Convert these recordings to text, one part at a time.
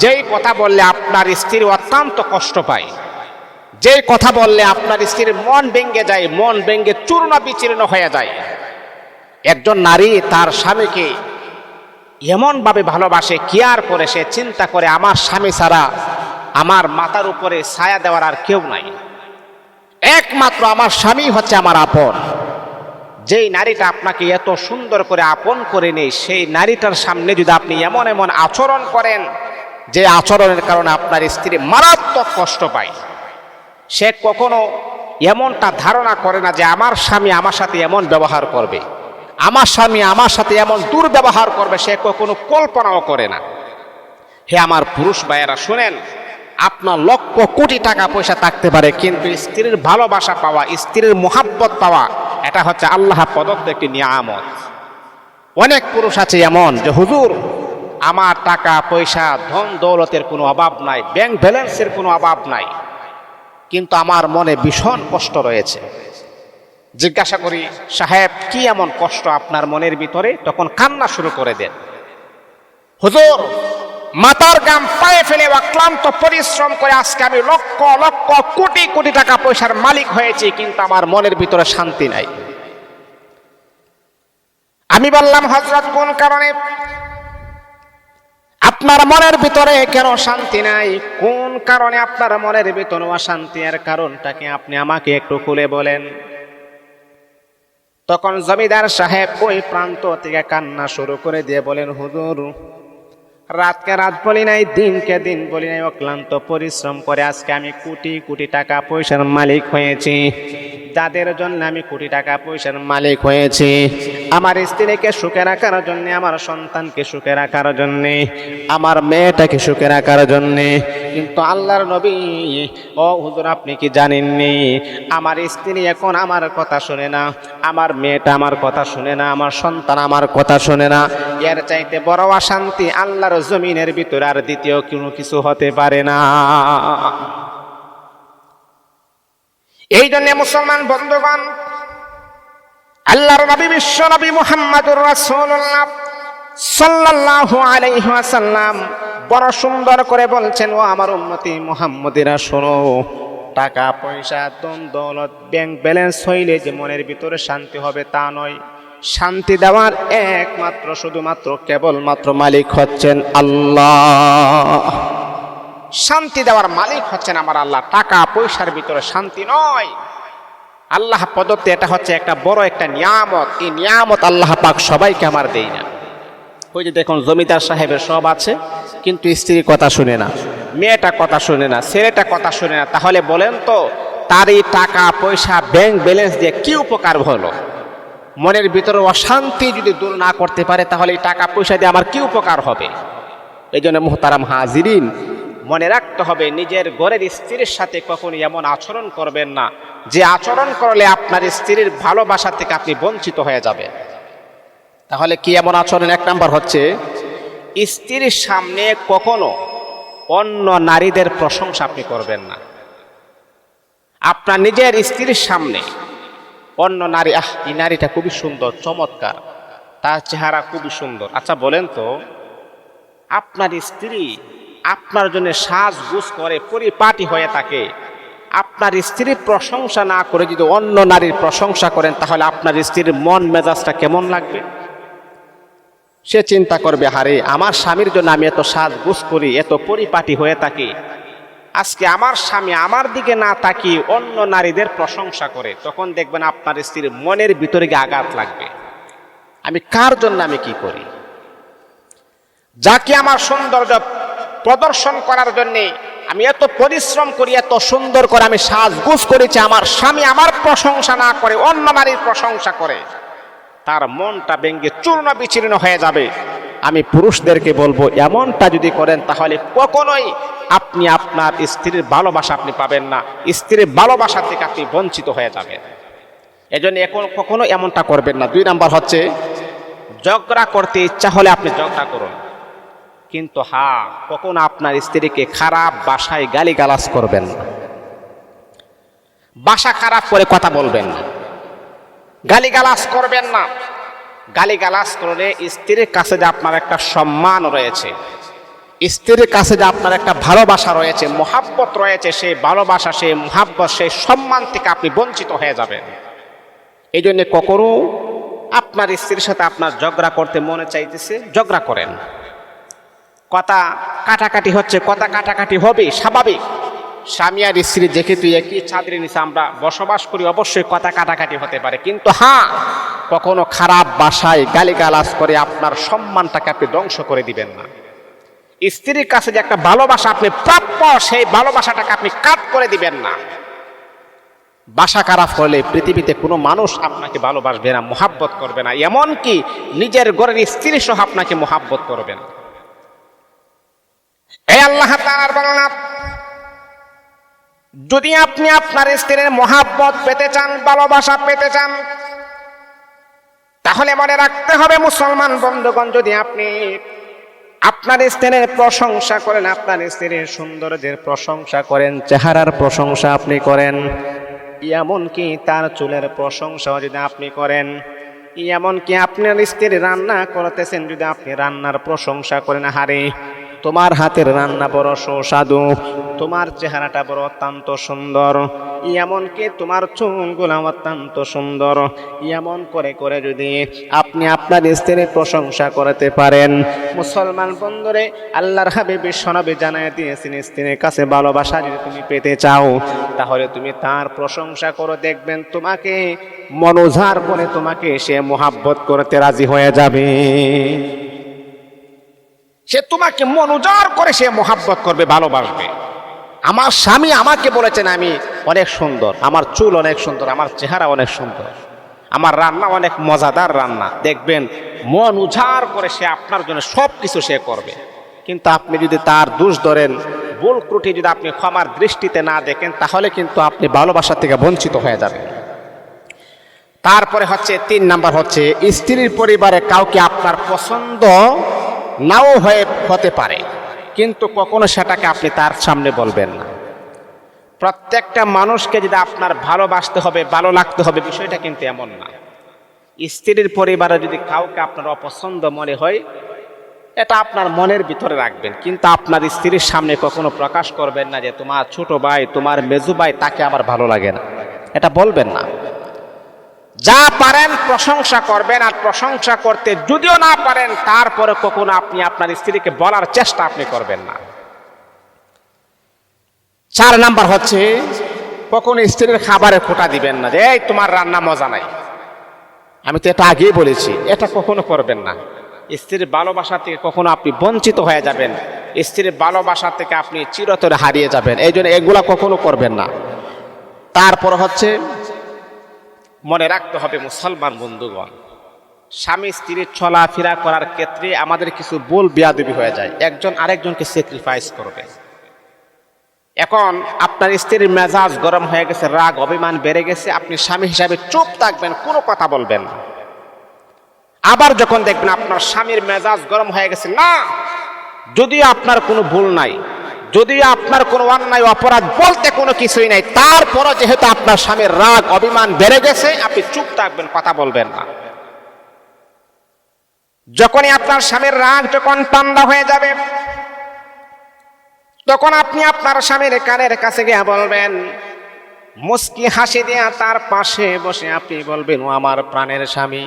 যেই কথা বললে আপনার স্ত্রী অত্যন্ত কষ্ট পায়। যেই কথা বললে আপনার স্ত্রীর মন ভেঙ্গে যায়, মন ভেঙে চূর্ণ বিচীর্ণ হয়ে যায়। একজন নারী তার স্বামীকে এমনভাবে ভালোবাসে, কেয়ার করে, সে চিন্তা করে, আমার স্বামী ছাড়া আমার মাথার উপরে ছায়া দেওয়ার আর কেউ নাই। একমাত্র আমার স্বামী হচ্ছে আমার আপন। যেই নারীটা আপনাকে এত সুন্দর করে আপন করে নেই সেই নারীটার সামনে যদি আপনি এমন এমন আচরণ করেন যে আচরণের কারণে আপনার স্ত্রী মারাত্মক কষ্ট পায়। সে কখনো এমনটা ধারণা করে না যে আমার স্বামী আমার সাথে এমন ব্যবহার করবে। আমার স্বামী আমার সাথে এমন দুর্ব্যবহার করবে, সে কখনো কল্পনাও করে না। হে আমার পুরুষ ভাইয়েরা, শুনেন, আপনার লক্ষ কোটি টাকা পয়সা থাকতে পারে, কিন্তু স্ত্রীর ভালোবাসা পাওয়া, স্ত্রীর মোহাব্বত পাওয়া, এটা হচ্ছে আল্লাহ প্রদত্ত একটি নিয়ামত। অনেক পুরুষ আছে এমন যে, হুজুর আমার টাকা, পয়সা, ধন, দৌলতের কোনো অভাব নাই ব্যাংক ব্যালেন্সের কোনো অভাব নাই। কিন্তু আমার মনে ভীষণ কষ্ট রয়েছে। জিজ্ঞাসা করি, সাহেব, কি এমন কষ্ট আপনার মনের ভিতরে? তখন কান্না শুরু করে দেন। হুজুর মাতার গাম পায়ে ফেলে অক্লান্ত পরিশ্রম করে আজকে আমি লক্ষ লক্ষ, কোটি কোটি টাকা পয়সার মালিক হয়েছি, কিন্তু আমার মনের ভিতরে শান্তি নাই। আমি বললাম হজরত কোন কারণে? আপনার মনের ভিতরে কেন শান্তি নাই? কোন কারণে আপনার মনের ভিতরে অশান্তি? এর কারণটাকে আপনি আমাকে একটু খুলে বলেন? তখন জমিদার সাহেব ওই প্রান্ত থেকে কান্না শুরু করে দিয়ে বলেন, হুজুর, রাতকে রাত বলি নাই, দিনকে দিন বলি নাই, অক্লান্ত পরিশ্রম করে আজকে আমি কোটি কোটি টাকা পয়সার মালিক হয়েছি। যাদের জন্য আমি কোটি টাকা পয়সার মালিক হয়েছি। আমার স্ত্রীকে সুখে রাখার জন্য, আমার সন্তানকে সুখে রাখার জন্য, আমার মেয়েটাকে সুখে রাখার জন্য। কিন্তু আল্লাহর নবী, ও হুজুর, আপনি কি জানেননি? আমার স্ত্রী এখন আমার কথা শুনে না, আমার মেয়েটা আমার কথা শুনে না, আমার সন্তান আমার কথা শুনে না। এর চাইতে বড় অশান্তি আল্লাহর জমিনের ভিতরে আর দ্বিতীয় কোনো কিছু হতে পারে না। এই জন্য মুসলমান বন্ধুগণ, আল্লাহর নবী, বিশ্ব নবী মুহাম্মাদুর রাসূলুল্লাহ সাল্লাল্লাহু আলাইহি ওয়াসাল্লাম বড় সুন্দর করে বলছেন, ও আমার উম্মতি মুহাম্মদিরা, শোনো, টাকা, পয়সা দন দৌলত ব্যাংক ব্যালেন্স হইলে যে মনের ভিতরে শান্তি হবে তা নয়। শান্তি দেওয়ার একমাত্র, শুধুমাত্র, কেবলমাত্র মালিক হচ্ছেন আল্লাহ। শান্তি দেওয়ার মালিক হচ্ছেন আমার আল্লাহ। টাকা পয়সার ভিতরে শান্তি নয়। আল্লাহ প্রদত্ত এটা হচ্ছে একটা বড় একটা নিয়ামত। এই নিয়ামত আল্লাহ পাক সবাইকে আমার দেই না। ওই যে দেখুন, জমিদার সাহেবের সব আছে, কিন্তু স্ত্রীর কথা শুনে না, মেয়েটা কথা শুনে না, ছেলেটা কথা শুনে না। তাহলে বলেন তো, তার এই টাকা, পয়সা ব্যাংক ব্যালেন্স দিয়ে কি উপকার হলো? মনের ভিতরে অশান্তি যদি দূর না করতে পারে, তাহলে এই টাকা, পয়সা দিয়ে আমার কি উপকার হবে? এই জন্য মোহতারাম হাজিরিন মনে রাখতে হবে, নিজের ঘরের স্ত্রীর সাথে কখনো এমন আচরণ করবেন না। যে আচরণ করলে আপনার স্ত্রীর ভালোবাসা থেকে আপনি বঞ্চিত হয়ে যাবেন। তাহলে কি এমন আচরণ? এক নাম্বার হচ্ছে, স্ত্রীর সামনে কখনো অন্য নারীদের প্রশংসা আপনি করবেন না। আপনার নিজের স্ত্রীর সামনে অন্য নারী, আহ, এই নারীটা খুবই সুন্দর, চমৎকার, তার চেহারা খুবই সুন্দর। আচ্ছা বলেন তো, আপনার স্ত্রী আপনার জন্য সাজগুজ করে পরিপাটি হয়ে থাকে। আপনার স্ত্রীর প্রশংসা না করে যদি অন্য নারীর প্রশংসা করেন, তাহলে আপনার স্ত্রীর মন মেজাজটা কেমন লাগবে? সে চিন্তা করবে, হারে, আমার স্বামীর জন্য আমি এত সাজগুজ করি, এত পরিপাটি হয়ে থাকি। আজকে আমার স্বামী আমার দিকে না তাকিয়ে অন্য নারীদের প্রশংসা করে, তখন দেখবেন আপনার স্ত্রীর মনের ভিতরে গিয়ে আঘাত লাগবে। আমি কার জন্য আমি কি করি? যাকে আমার সৌন্দর্য প্রদর্শন করার জন্যে আমি এত পরিশ্রম করি, এত সুন্দর করে আমি সাজগুজ করেছি, আমার স্বামী আমার প্রশংসা না করে, অন্য নারীর প্রশংসা করে। তার মনটা ব্যঙ্গে চূর্ণ বিচীর্ণ হয়ে যাবে। আমি পুরুষদেরকে বলব, এমনটা যদি করেন তাহলে কখনোই আপনি আপনার স্ত্রীর ভালোবাসা আপনি পাবেন না। স্ত্রীর ভালোবাসা থেকে আপনি বঞ্চিত হয়ে যাবেন। এজন্য এখন কখনো এমনটা করবেন না। দুই নাম্বার হচ্ছে, ঝগড়া করতে ইচ্ছা হলে আপনি ঝগড়া করুন। কিন্তু হা, কখন আপনার স্ত্রীকে খারাপ বাসায় গালি গালাজ করবেন? না বাসা খারাপ করে কথা বলবেন না। গালিগালাজ করবেন না। গালিগালাজ করলে স্ত্রীর কাছে যে আপনার একটা সম্মান রয়েছে, স্ত্রীর কাছে যে আপনার একটা ভালোবাসা রয়েছে, মোহাব্বত রয়েছে, সেই ভালোবাসা, সেই মোহাব্বত, সেই সম্মান থেকে আপনি বঞ্চিত হয়ে যাবেন। এই জন্য কখনো আপনার স্ত্রীর সাথে আপনার ঝগড়া করতে মনে চাইতেছে, ঝগড়া করেন। কথা কাটাকাটি হচ্ছে, কথা কাটাকাটি হবে, স্বাভাবিক। স্বামী আর স্ত্রী তুই একই ছাদের নিচে আমরা বসবাস করি, অবশ্যই কথা কাটাকাটি হতে পারে। কিন্তু হ্যাঁ কখনো খারাপ বাসায় গালিগালাজ করে আপনার সম্মানটাকে আপনি ধ্বংস করে দিবেন না। স্ত্রীর কাছে যে একটা ভালোবাসা আপনি প্রাপ্য, সেই ভালোবাসাটাকে আপনি কাট করে দিবেন না। বাসা খারাপ হলে পৃথিবীতে কোনো মানুষ আপনাকে ভালোবাসবে না, মোহাব্বত করবে না। এমনকি নিজের ঘরের স্ত্রী সহ আপনাকে মোহাব্বত করবে না। আল্লাহ যদি আপনি আপনার স্ত্রীর মোহাব্বত পেতে চান, ভালোবাসা পেতে চান, তাহলে মনে রাখতে হবে, মুসলমান বন্ধুগণ, যদি আপনি আপনার স্ত্রীর প্রশংসা করেন, আপনার স্ত্রীর সৌন্দর্যের প্রশংসা করেন, চেহারার প্রশংসা আপনি করেন, এমনকি তার চুলের প্রশংসাও যদি আপনি করেন, এমনকি আপনার স্ত্রী রান্না করতেছেন, যদি আপনি রান্নার প্রশংসা করেন হারে তোমার হাতের রান্না বড় সুস্বাদু, তোমার চেহারাটা বড় অত্যন্ত সুন্দর। এমনকি তোমার চুলগুলো অত্যন্ত সুন্দর। এমন করে করে যদি আপনি আপনার স্ত্রীর প্রশংসা করতে পারেন। মুসলমান বন্ধুরে, আল্লাহর হাবিব বিশ্বনবী জানায় দিয়েছেন, স্ত্রীর কাছে ভালোবাসা যদি তুমি পেতে চাও, তাহলে তুমি তার প্রশংসা করো দেখবেন তোমাকে মনোজার করে তোমাকে সে মোহাব্বত করতে রাজি হয়ে যাবে। সে তোমাকে মন মনোজার করে সে মোহাব্বত করবে, ভালোবাসবে। আমার স্বামী আমাকে বলেছেন, আমি অনেক সুন্দর, আমার চুল অনেক সুন্দর, আমার চেহারা অনেক সুন্দর, আমার রান্না অনেক মজাদার রান্না। দেখবেন মন উজাড় করে সে আপনার জন্য সব কিছু সে করবে। কিন্তু আপনি যদি তার দোষ ধরেন, ভুল ত্রুটি যদি আপনি ক্ষমার দৃষ্টিতে না দেখেন, তাহলে কিন্তু আপনি ভালোবাসা থেকে বঞ্চিত হয়ে যাবেন। তারপরে হচ্ছে, তিন নাম্বার হচ্ছে, স্ত্রীর পরিবারে কাউকে আপনার পছন্দ নাও হয়ে হতে পারে। কিন্তু কখনো সেটাকে আপনি তার সামনে বলবেন না। প্রত্যেকটা মানুষকে যদি আপনার ভালোবাসতে হবে, ভালো লাগতে হবে, বিষয়টা কিন্তু এমন না। স্ত্রীর পরিবারে যদি কাউকে আপনার অপছন্দ মনে হয়, এটা আপনার মনের ভিতরে রাখবেন। কিন্তু আপনার স্ত্রীর সামনে কখনো প্রকাশ করবেন না যে তোমার ছোট ভাই, তোমার মেজু ভাই তাকে আমার ভালো লাগে না। এটা বলবেন না। যা পারেন প্রশংসা করবেন আর প্রশংসা করতে যদিও না পারেন, তারপরে কখনো আপনি আপনার স্ত্রীকে বলার চেষ্টা আপনি করবেন না। চার নাম্বার হচ্ছে, কখনো স্ত্রীর খাবারে খোটা দিবেন না যে, এই, তোমার রান্না মজা নাই। আমি তো এটা আগেই বলেছি, এটা কখনো করবেন না। স্ত্রীর ভালোবাসা থেকে কখনো আপনি বঞ্চিত হয়ে যাবেন, স্ত্রীর ভালোবাসা থেকে আপনি চিরতরে হারিয়ে যাবেন। এই জন্য এগুলা কখনো করবেন না। তারপর হচ্ছে মনে রাখতে হবে মুসলমান বন্ধুগণ, স্বামী স্ত্রীর চলাফেরা করার ক্ষেত্রে আমাদের কিছু ভুল বিয়াদবি হয়ে যায়। একজন আরেকজনকে স্যাক্রিফাইস করবে। এখন আপনার স্ত্রীর মেজাজ গরম হয়ে গেছে, রাগ, অভিমান বেড়ে গেছে, আপনি স্বামী হিসাবে চুপ থাকবেন, কোনো কথা বলবেন না। আবার যখন দেখবেন আপনার স্বামীর মেজাজ গরম হয়ে গেছে, না, যদিও আপনার কোনো ভুল নাই যদিও আপনার কোনো অন্যায়, অপরাধ বলতে কোনো কিছুই নাই, তারপরও যেহেতু আপনার স্বামীর রাগ, অভিমান বেড়ে গেছে, আপনি চুপ থাকবেন, কথা বলবেন না। যখনই আপনার স্বামীর রাগ যখন ঠান্ডা হয়ে যাবে, তখন আপনি আপনার স্বামীর কানের কাছে গিয়ে বলবেন, মুস্কি হাসি দিয়া তার পাশে বসে আপনি বলবেন, ও আমার প্রাণের স্বামী,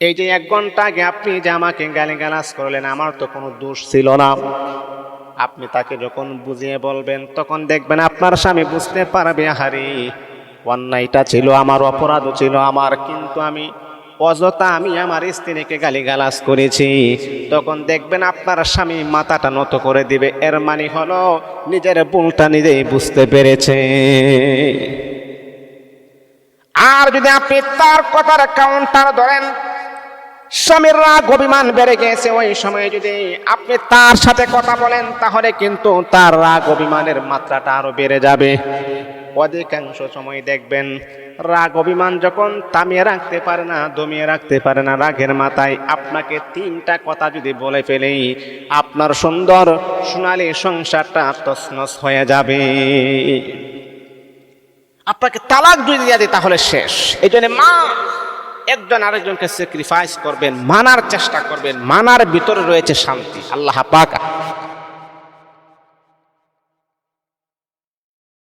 এই যে এক ঘণ্টা আগে আপনি যে আমাকে গালি গালাজ করলেন, আমার তো কোনো দোষ ছিল না। আপনি তাকে যখন বুঝিয়ে বলবেন, তখন দেখবেন আপনার স্বামী বুঝতে পারবে হারি অন্যায়টা ছিল আমার, অপরাধও ছিল আমার, কিন্তু আমি অযথা আমি আমার স্ত্রীকে গালিগালাজ করেছি। তখন দেখবেন আপনার স্বামী মাথাটা নত করে দিবে। এর মানে হলো নিজের ভুলটা নিজেই বুঝতে পেরেছে। আর যদি আপনি তার কথার কাউন্টার ধরেন স্বামীর রাগ অভিমান বেড়ে গেছে। ওই সময় যদি আপনি তার সাথে কথা বলেন, তাহলে কিন্তু তার রাগ অভিমানের মাত্রাটা আরও বেড়ে যাবে। অধিকাংশ সময় দেখবেন, রাগ অভিমান যখন থামিয়ে রাখতে পারে না, দমিয়ে রাখতে পারে না, রাগের মাথায় আপনাকে তিনটা কথা যদি বলে ফেলেই আপনার সুন্দর সোনালি সংসারটা তছনছ হয়ে যাবে। আপনাকে তালাক যদি দিয়ে দেয়, তাহলে শেষ। এই জন্য মা একজন আরেকজনকে স্যাক্রিফাইস করবেন মানার চেষ্টা করবেন মানার ভিতরে রয়েছে শান্তি। আল্লাহ পাক